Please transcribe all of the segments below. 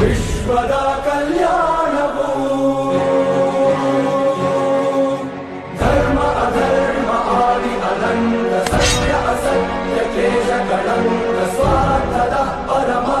विश्वद कल्याणभू। धर्म अधर्म आदि अनन्त सत्य असत्य केश कलङ्क स्वार्थतः परमा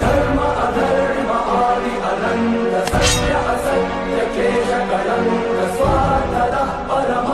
ധർമ്മധർമ്മ ആദി അനന്ത സത്യഹസത്യകേശകലം സ്വാതദ പരമ